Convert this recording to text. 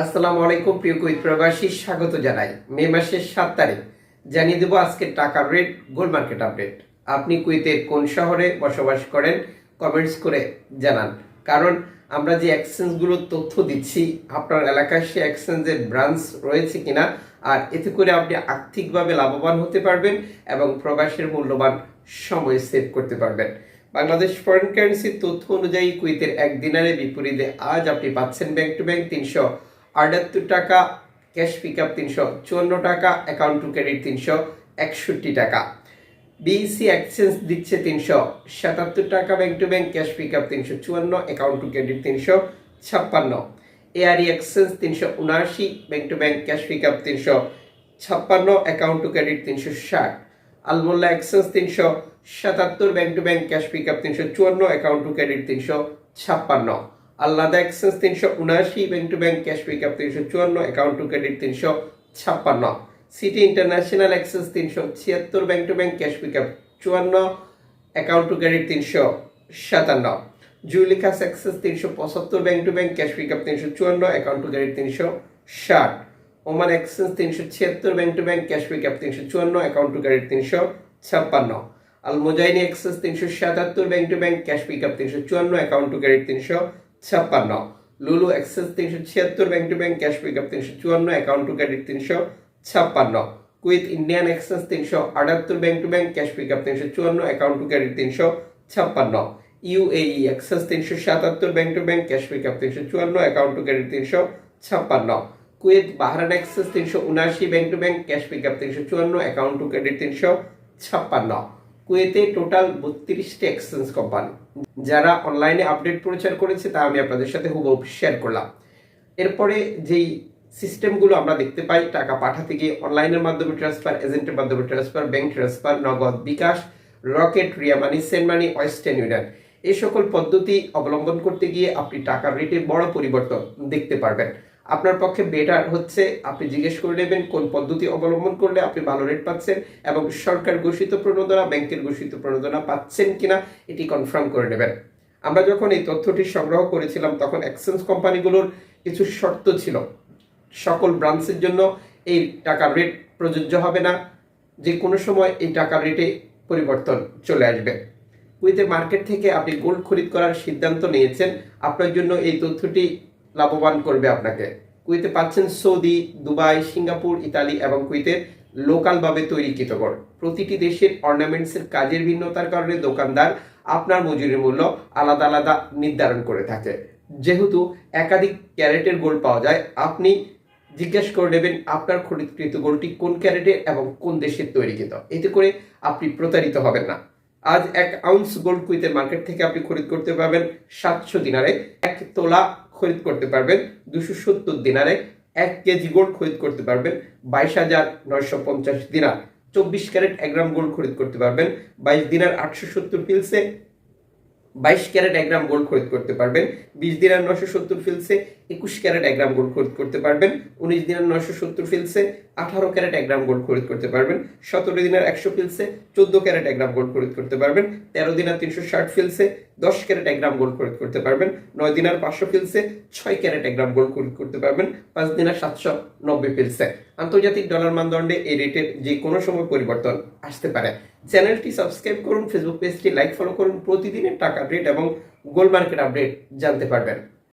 আসসালামু আলাইকুম, প্রিয় কুইত প্রবাসী, স্বাগত জানাই। মে মাসের সাত তারিখ। জানিয়ে দেবো আজকের টাকার রেট গোল্ড মার্কেট আপডেট আপনি কুইতের কোন শহরে বসবাস করেন কমেন্টস করে জানান। কারণ আমরা যে এক্সচেঞ্জগুলোর তথ্য দিচ্ছি, আপনার এলাকায় সে এক্সচেঞ্জের ব্রাঞ্চ রয়েছে কিনা, আর এতে করে আপনি আর্থিকভাবে লাভবান হতে পারবেন এবং প্রবাসের মূল্যবান সময় সেভ করতে পারবেন। বাংলাদেশ ফরেন কারেন্সির তথ্য অনুযায়ী কুইতের এক দিনারের বিপরীতে আজ আপনি পাচ্ছেন ব্যাংক টু ব্যাংক তিনশো আটাত্তর টাকা ক্যাশ পিক আপ তিনশো, চুয়ান্ন টাকা অ্যাকাউন্ট টু ক্রেডিট তিনশো, একষট্টি টাকা। বিইসি এক্সচেঞ্জ দিচ্ছে তিনশো, সাতাত্তর টাকা bank to bank cash pick up তিনশো, চুয়ান্ন অ্যাকাউন্ট টু ক্রেডিট তিনশো, ছাপ্পান্ন। এআরই এক্সচেঞ্জ তিনশো উনআশি bank to bank cash pick up তিনশো, ছাপ্পান্ন অ্যাকাউন্ট টু ক্রেডিট তিনশো ষাট। আলমোল্লা এক্সচেঞ্জ তিনশো, সাতাত্তর bank to bank cash pick up তিনশো, চুয়ান্ন অ্যাকাউন্ট টু ক্রেডিট তিনশো, ছাপ্পান্ন। আল্লাদা এক্সচেঞ্জ তিনশো উনআশি bank to bank cash pick up তিনশো চুয়ান্ন অ্যাকাউন্ট টু ক্রেডিট তিনশো ছাপ্পান্ন। সিটি ইন্টারন্যাশনাল এক্সচেঞ্জ তিনশো ছিয়াত্তর, bank to bank cash pick up চুয়ান্ন অ্যাকাউন্ট টু ক্রেডিট তিনশো সাতান্ন। জুলিকাস এক্সেস তিনশো পঁচাত্তর, bank to bank cash pick up তিনশো চুয়ান্ন অ্যাকাউন্ট টু ক্রেডিট তিনশো ষাট। ওমান এক্সচেঞ্জ তিনশো ছিয়াত্তর, bank to bank cash pick up তিনশো চুয়ান্ন অ্যাকাউন্ট টু ক্রেডিট তিনশো ছাপ্পান্ন। আলমোজাইনি এক্সেস তিনশো সাতাত্তর, bank to bank cash pick up তিনশো চুয়ান্ন অ্যাকাউন্ট টু ক্রেডিট তিনশো ছাপ্পান্ন। লুলু এক্সেস তিনশো ছিয়াত্তর, bank to bank, cash pick up তিনশো চুয়ান্ন, অ্যাকাউন্ট টু ক্রেডিট তিনশো ছাপ্পান্ন। কুইথ ইন্ডিয়ান এক্সেস তিনশো আটাত্তর, bank to bank, cash pick up তিনশো চুয়ান্ন, অ্যাকাউন্ট টু ক্রেডিট তিনশো ছাপ্পান্ন। ইউএই এক্সেস তিনশো সাতাত্তর, bank to bank, cash pick up তিনশো চুয়ান্ন, অ্যাকাউন্ট টু ক্রেডিট তিনশো ছাপ্পান্ন। কুয়েত বাহরান এক্সেস তিনশো উনআশি bank to bank, cash pick up তিনশো চুয়ান্ন, অ্যাকাউন্ট টু ক্রেডিট তিনশো ছাপ্পান্ন। কুয়েতে টোটাল বত্রিশটি এক্সচেঞ্জ কোম্পানি। যারা অনলাইনে আপডেট প্রচার করেছে তা আমি আপনাদের সাথে হুবহু শেয়ার করলাম। এরপরে যেই সিস্টেমগুলো আমরা দেখতে পাই, টাকা পাঠাতে গিয়ে অনলাইনের মাধ্যমে ট্রান্সফার এজেন্টের মাধ্যমে transfer bank transfer Nagad bKash Rocket Ria money send money Western Union এই সকল পদ্ধতি অবলম্বন করতে গিয়ে আপনি টাকার রেটে বড় পরিবর্তন দেখতে পারবেন। আপনার পক্ষে বেটার হচ্ছে, আপনি জিজ্ঞেস করে নেবেন কোন পদ্ধতি অবলম্বন করলে আপনি ভালো রেট পাচ্ছেন এবং সরকার ঘোষিত প্রণোদনা, ব্যাংকের ঘোষিত প্রণোদনা পাচ্ছেন কিনা এটি কনফার্ম করে নেবেন। আমরা যখন এই তথ্যটি সংগ্রহ করেছিলাম, তখন এক্সচেঞ্জ কোম্পানিগুলোর কিছু শর্ত ছিল। সকল ব্রাঞ্চের জন্য এই টাকার রেট প্রযোজ্য হবে না। যে কোনো সময় এই টাকার রেটে পরিবর্তন চলে আসবে। কুইতের মার্কেট থেকে আপনি গোল্ড খরিদ করার সিদ্ধান্ত নিয়েছেন। আপনার জন্য এই তথ্যটি লাভবান করবে আপনাকে। কুইতে পাচ্ছেন সৌদি, দুবাই, সিঙ্গাপুর, ইতালি এবং কুইতের লোকালভাবে তৈরিকৃত গড় প্রতিটি দেশের অর্নামেন্টসের কাজের ভিন্নতার কারণে দোকানদার আপনার মজুরির মূল্য আলাদা আলাদা নির্ধারণ করে থাকে। যেহেতু একাধিক ক্যারেটের গোল্ড পাওয়া যায়, আপনি জিজ্ঞেস করে নেবেন আপনার খরিদকৃত গোল্ডটি কোন ক্যারেটের এবং কোন দেশের তৈরিকৃত এতে করে আপনি প্রতারিত হবেন না। আজ এক আউন্স গোল্ড কুইতের মার্কেট থেকে আপনি খরিদ করতে পারবেন সাতশো দিনারে এক তোলা খরিদ করতে পারবেন দুশো সত্তর দিনারে। এক কেজি গোল্ড খরিদ করতে পারবেন বাইশ হাজার নয়শো পঞ্চাশ দিনার। চব্বিশ ক্যারেট এক গ্রাম গোল্ড খরিদ করতে পারবেন। বাইশ দিনার আটশো সত্তর পিলসে বাইশ ক্যারেট এক গ্রাম গোল্ড খরিদ করতে পারবেন। বিশ দিনার নশো সত্তর ফিলসে একুশ ক্যারেট এক গ্রাম গোল্ড খরিদ করতে পারবেন। উনিশ দিনার নশো সত্তর ফিলসে আঠারো ক্যারেট এক গ্রাম গোল্ড খরিদ করতে পারবেন। সতেরো দিনার একশো ফিলসে চোদ্দ ক্যারেট এক গ্রাম গোল্ড খরিদ করতে পারবেন। তেরো দিনার তিনশো ষাট ফিলসে দশ ক্যারেট এক গ্রাম গোল্ড খরিদ করতে পারবেন। নয় দিনার পাঁচশো ফিলসে ছয় ক্যারেট এক গ্রাম গোল্ড খরিদ করতে পারবেন। পাঁচ দিনার সাতশো নব্বই ফিলসে আন্তর্জাতিক ডলার মানদণ্ডে এই রেটের যে কোনো সময় পরিবর্তন আসতে পারে। চ্যানেলটি সাবস্ক্রাইব করুন, ফেসবুক পেজটি লাইক, ফলো করুন, প্রতিদিনের টাকা আপডেট এবং গোল্ড মার্কেট আপডেট জানতে পারবেন।